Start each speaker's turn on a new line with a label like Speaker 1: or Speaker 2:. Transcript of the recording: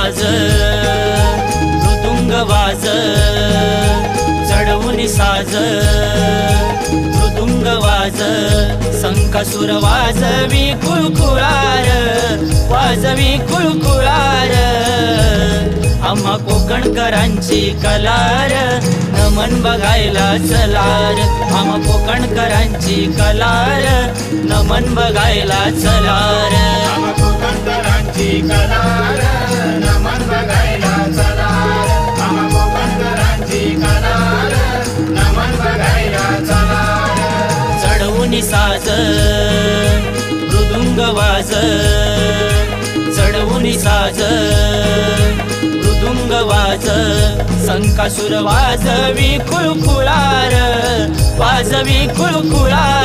Speaker 1: वाज मृदुंग वाज चढवून साज. मृदुंग वाज संकासुर वाजवी कुळकुळार वाजवी कुळकुळार. आम्हा कोकणकरांची कलार नमन बघायला चलार. आम्हा कोकणकरांची कलार नमन बघायला चलार.
Speaker 2: आम्हा कोकणकरांची कलार
Speaker 1: आणि साज मृदुंग वाज चढवून साज मृदुंग वाज संकासुर वाजवी कुळकुळार वाजवी कुळकुळार.